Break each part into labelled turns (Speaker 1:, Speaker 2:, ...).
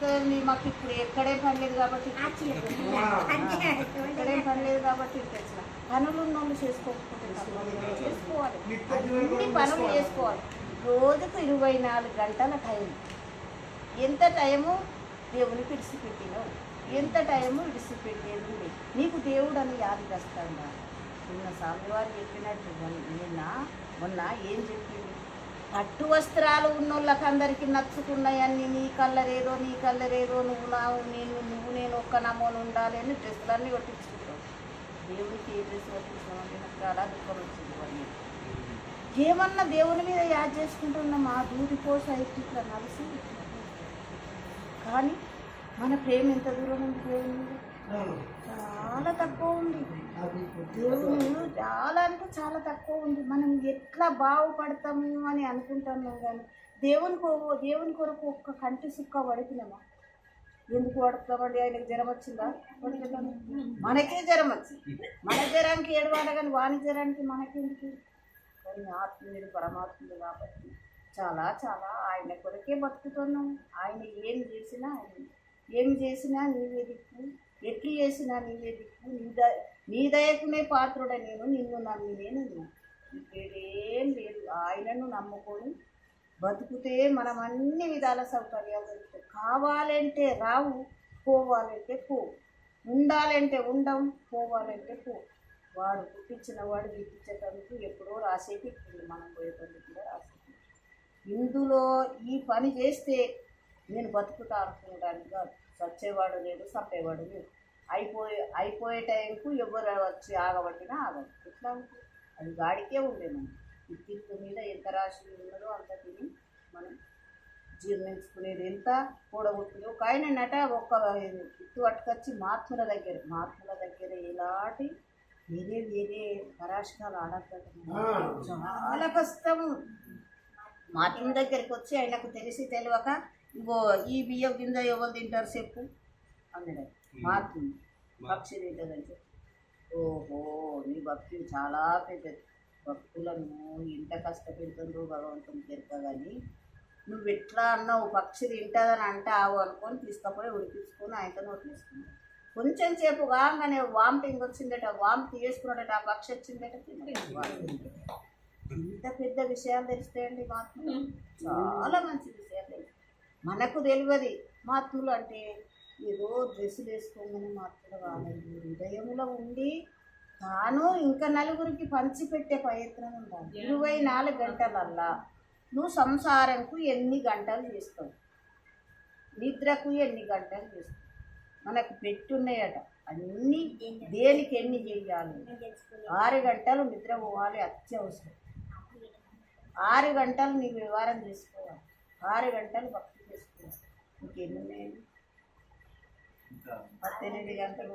Speaker 1: దొరుకుతుంది మాకు ఇప్పుడు ఎక్కడే పని లేదు కాబట్టి ఎక్కడేం పని లేదు కాబట్టి తెచ్చిన పనులు ఉన్నోళ్ళు చేసుకోకపోతే. చేసుకోవాలి. అన్ని పనులు చేసుకోవాలి. రోజుకు ఇరవై నాలుగు గంటల టైం. ఎంత టైము? దేవునికి ఇడిసిపెట్టినావు ఎంత టైము? ఇడిసిపెట్టేది. నీకు దేవుడు అని యాది వస్తాడా నిన్న స్వామివారు చెప్పినట్టు నిన్న మొన్న ఏం చెప్పింది పట్టు వస్త్రాలు ఉన్నోళ్ళకి అందరికీ నచ్చుకున్నాయన్ని నీ కల్లరేదో నీ కల్లరేదో నువ్వు నా నేను నువ్వు నేను ఒక్క నమోను ఉండాలి అని డ్రెస్సులన్నీ కొట్టించుకుంటావు దేవునికి ఏ డ్రెస్ కొట్టించామంటే నాకు చాలా దుఃఖం వచ్చింది వాళ్ళు ఏమన్నా దేవుని మీద యాద్ చేసుకుంటున్నాం మా దూది కోస అయితే ఇట్లా నలిసి కానీ మన ప్రేమ ఎంత దూరం ఉంది దేవుని మీద చాలా తక్కువ ఉంది. చాలా అంటే చాలా తక్కువ ఉంది. మనం ఎట్లా బాగుపడతాము అని అనుకుంటున్నాం కానీ దేవుని కో దేవుని కొరకు ఒక్క కంటి సుక్క పడిపినామా ఎందుకు పడుతున్నామండి? ఆయనకి జ్వరం వచ్చిందా? పడుతున్నాము. మనకే జ్వరం వచ్చింది. మన జ్వరానికి ఏడవాడ కానీ వాని జ్వరానికి మనకెందుకు? కానీ ఆత్మీయుడు పరమాత్ముడు కాబట్టి చాలా చాలా ఆయన కొరకే బతుకుతున్నాం. ఆయన ఏం చేసినా ఆయన ఏం చేసినా నీవే దిక్కు. ఎట్లు చేసినా నీవే దిక్కు. నీ నీ దయకునే పాత్రుడ నేను నిన్ను నమ్మి నేను ఇంకేం లేదు. ఆయనను నమ్ముకొని బతుకుతే మనం అన్ని విధాల సౌకర్యాలు దొరుకుతాయి కావాలంటే రావు పోవాలంటే పో. ఉండాలంటే ఉండం పోవాలంటే పో. వాడు పుట్టించిన వాడు పుట్టించేటందుకు ఎప్పుడో రాసే పెట్టింది మనం పోయేటందుకు కూడా రాసే ఇందులో ఈ పని చేస్తే నేను బతుకుతా అనుకుంటాను కాదు. చచ్చేవాడు లేడు చంపేవాడు లేడు అయిపోయే అయిపోయే టైంకు ఎవరు వచ్చి ఆగబట్టినా ఆగదు ఎట్లా? అది గాడికే ఉండే మనం. తిట్టు మీద ఎంత రాసి ఉన్నదో అంత తిని మనం జీర్ణించుకునేది ఎంత కూడగొట్టుకుని ఒక ఆయన నట ఒక్క తిట్టు పట్టుకొచ్చి మహాత్ముల దగ్గర మహాత్ముల దగ్గర ఎలాంటి వేరే వేరే పరాశకాలు ఆడతారు చాలా కష్టము మాత్రం దగ్గరికి వచ్చి ఆయనకు తెలిసి తెలియక ఇగో ఈ బియ్యం కింద ఎవరు తింటారు చెప్పు అన్నాడు మాత్రం పక్షి చెప్పి ఓహో నీ భక్తి చాలా పెద్దది. భక్తులను ఎంత కష్టపెడుతుందో భగవంతుని కానీ నువ్వు ఎట్లా అన్నావు పక్షి తింటుందని అంటావు అనుకొని తీసుకపోయి ఉడిపించుకొని ఆయనతో నోట్ తీసుకున్నావు కొంచెం సేపు కాగానే వామిటింగ్ వచ్చిందట వామిటి చేసుకున్నాడట ఆ పక్షి వచ్చిందట. ఇంత పెద్ద విషయాలు తెలుస్తాయండి మహాత్ములు చాలా మంచి విషయాలు తెలుస్తాయి మనకు తెలియదు మహాత్ములు అంటే ఏదో డ్రెస్సులు వేసుకోమని కాలేదు హృదయంలో ఉండి తాను ఇంకా నలుగురికి పంచిపెట్టే ప్రయత్నం ఉండాలి. ఇరవై నాలుగు గంటలల్లా నువ్వు సంసారంకు ఎన్ని గంటలు చేస్తావు? నిద్రకు ఎన్ని గంటలు చేస్తావు? మనకు పెట్టున్నాయట. అన్నీ దేనికి ఎన్ని చేయాలి? ఆరు గంటలు నిద్ర పోవాలి అత్యవసరం. ఆరు గంటలు నీ వ్యవహారం చేసుకోవాలి. ఆరు గంటలు భక్తి చేసుకోవాలి. ఇంకెన్ని పద్దెనిమిది గంటలు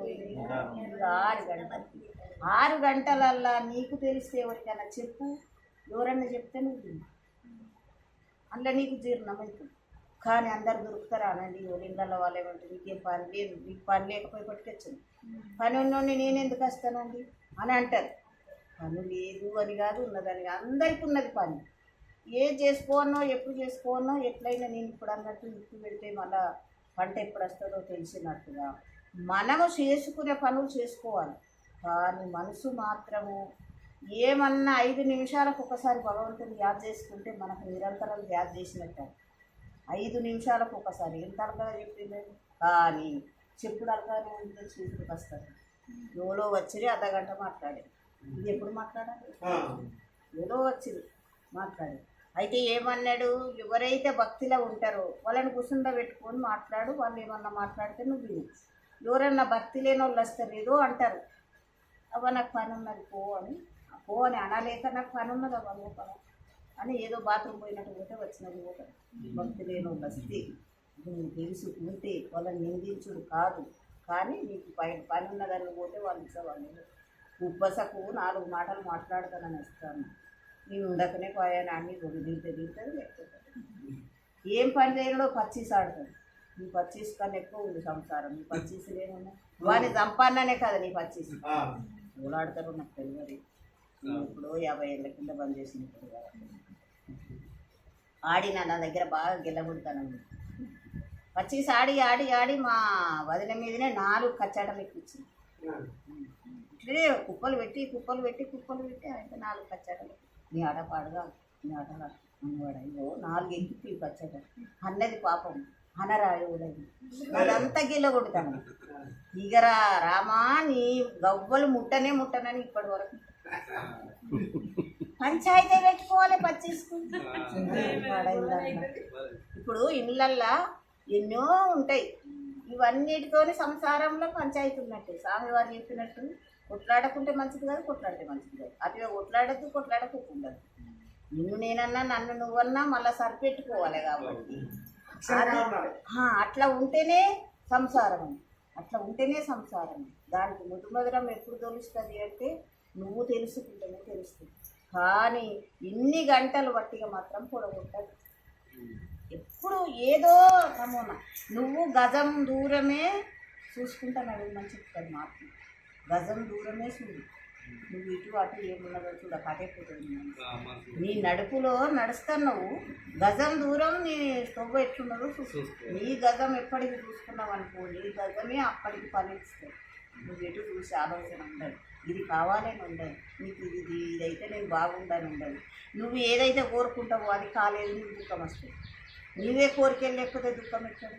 Speaker 1: ఆరు గంటలు. ఆరు గంటలల్లా నీకు తెలిస్తే ఎవరికైనా చెప్పు. ఎవరన్నా చెప్తే నువ్వు అందులో నీకు జీర్ణమవుతుంది కానీ అందరు దొరుకుతారా? అనండి ఎవరి వాళ్ళు ఏమంటారు నీకేం పని లేదు నీకు పని లేకపోయి పట్టుకొచ్చింది పని ఉన్నోడిని నేను ఎందుకు వస్తానండి? అని అంటారు. పని లేదు అని కాదు ఉన్నదని కాదు. అందరికీ ఉన్నది పని. ఏ చేసుకోనో ఎప్పుడు చేసుకోనో ఎట్లయినా నేను ఇప్పుడు అన్నట్టు ఇప్పుడు పెడితే మళ్ళీ పంట ఎప్పుడు వస్తుందో తెలిసినట్టుగా. మనము చేసుకునే పనులు చేసుకోవాలి. కానీ మనసు మాత్రము ఏమన్నా ఐదు నిమిషాలకు ఒకసారి భగవంతుని యాద్ చేసుకుంటే మనకు నిరంతరం యాద్ చేసినట్టు. ఐదు నిమిషాలకు ఒకసారి. ఎంత అలకగా చెప్పింది కానీ చెప్పుడు అలకగానే ఉంటుంది చూపుకి వస్తుంది ఎవరో వచ్చి అర్ధగంట మాట్లాడే. ఇది ఎప్పుడు మాట్లాడాలి? ఏదో వచ్చింది మాట్లాడు. అయితే ఏమన్నాడు? ఎవరైతే భక్తిలో ఉంటారో వాళ్ళని కుసుండ పెట్టుకొని మాట్లాడు వాళ్ళు ఏమన్నా మాట్లాడితే నువ్వు విను. ఎవరన్నా భక్తి లేని వాళ్ళు వస్తారు ఏదో అంటారు. అవ్వ నాకు పని ఉన్నది పో అని. పో అని అనలేక నాకు పని ఉన్నది అవ్వ లోపల అని ఏదో బాత్రూమ్ పోయినట్టు పోతే వచ్చినది పోతాడు భక్తి లేని వాళ్ళు వస్తే నువ్వు తెలుసుకుంటే వాళ్ళని నిందించుడు కాదు. కానీ నీకు పైన పని ఉన్నదని పోతే వాళ్ళు ఇచ్చేవాళ్ళు ఉబ్బసకు నాలుగు మాటలు మాట్లాడతానని ఇస్తాను నేను ఉండకనే పోయాను అన్ని రెండు దింటే దింటుంది లేకపోతే ఏం పని లేనో పచ్చీస్ ఆడుతుంది నీ పచ్చీస్ కన్నా ఎక్కువ ఉంది సంసారం నీ పచ్చీస్ లేనున్నా వాడిని చంపాననే కదా నీ పచ్చీస్. ఊలాడతారు నాకు తెలియదు. ఇప్పుడు యాభై ఏళ్ళ కింద బంద్ చేసిన ఇప్పుడు. ఆడిన నా దగ్గర బాగా గెల్లబుడతాను పచ్చిస్ ఆడి ఆడి ఆడి మా వదిన మీదనే నాలుగు కచ్చాటలు ఎక్కించింది ఇట్లనే కుప్పలు పెట్టి కుప్పలు పెట్టి కుప్పలు పెట్టి అయితే నాలుగు కచ్చాటలు నీ ఆట నీ ఆట అన్నవాడు అయ్యో నాలుగు ఎక్కి కచ్చాట అన్నది పాపం. అనరాయుడది. అదంతా గిల్ల కొడతాను. ఇగరా రామా నీ గవ్వలు ముట్టనే ముట్టనని ఇప్పటి వరకు. పంచాయతీ పెట్టుకోవాలి పచ్చేసుకుంటా ఇప్పుడు ఇళ్ళల్లా ఎన్నో ఉంటాయి. ఇవన్నిటితోని సంసారంలో పంచాయతీ ఉన్నట్టు. స్వామివారు చెప్పినట్టు కొట్లాడకుంటే మంచిది కాదు కొట్లాడితే మంచిది కాదు. అటుగా కొట్లాడద్దు కొట్లాడకుండా నిన్ను నేనన్నా నన్ను నువ్వన్నా మళ్ళీ సరిపెట్టుకోవాలి కాబట్టి. అట్లా ఉంటేనే సంసారం. అట్లా ఉంటేనే సంసారం. దానికి ముద్దు మధురం ఎప్పుడు తెలుస్తుంది అంటే నువ్వు తెలుసుకుంటేనే తెలుస్తుంది. కానీ ఇన్ని గంటలు బట్టిగా మాత్రం పొడగొట్టదు. ఎప్పుడు ఏదో నమూనా. నువ్వు గజం దూరమే చూసుకుంటాను మంచి చెప్తాను మాకు గజం దూరమే చూడు. నువ్వు ఇటు అటు ఏమున్నదో చూడ కటైపోతుంది. నీ నడుపులో నడుస్తున్నావు. గజం దూరం నీ స్టవ్ ఎట్లున్నదో చూసుకో. నీ గజం ఎప్పటికి చూసుకున్నావు అనుకో నీ గజమే అప్పటికి ఫలిస్తుంది నువ్వు ఎటు చూసి ఆలోచన ఉండదు. ఇది కావాలని ఉండదు. నీకు ఇది ఇది ఇదైతే నేను బాగుండాలని ఉండదు. నువ్వు ఏదైతే కోరుకుంటావో అది కాలేదు నీకు దుఃఖం వస్తుంది. నీవే కోరికలు లేకపోతే దుఃఖం ఎక్కడ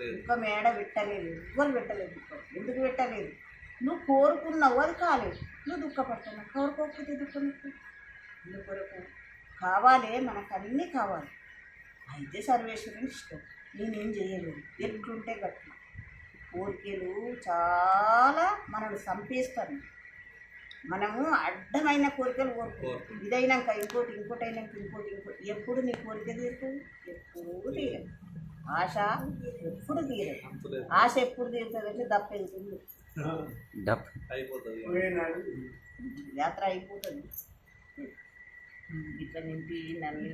Speaker 1: దుఃఖం ఏడ పెట్టలేదు. ఎవ్వరు పెట్టలేదు దుఃఖం. ఎందుకు పెట్టలేదు? నువ్వు కోరుకున్నావు అది కాలేదు. నువ్వు దుఃఖపడుతున్నావు. కోరుకోకపోతే దుఃఖం ఎక్కడ అందుకొరకు కావాలి మనకు అన్నీ కావాలి. అయితే సర్వేశ్వరుని ఇష్టం. నేనేం చేయలేదు ఎట్లుంటే గట్ల కోరికలు చాలా మనల్ని చంపేస్తాను మనము అడ్డమైన కోరికలు కోరుకుంటాం. ఇదైనాక ఇంకోటి ఇంకోటి అయినాక ఇంకోటి ఇంకోటి ఎప్పుడు నీ కోరిక తీరుతుంది ఎప్పుడు తీరదు. ఆశ ఎప్పుడు తీరదు. ఆశ ఎప్పుడు తీరుతుంది అంటే దప్ప వెళ్తుంది
Speaker 2: డప్
Speaker 1: యాత్ర అయిపోతుంది. ఇట్లా నింపి నన్ను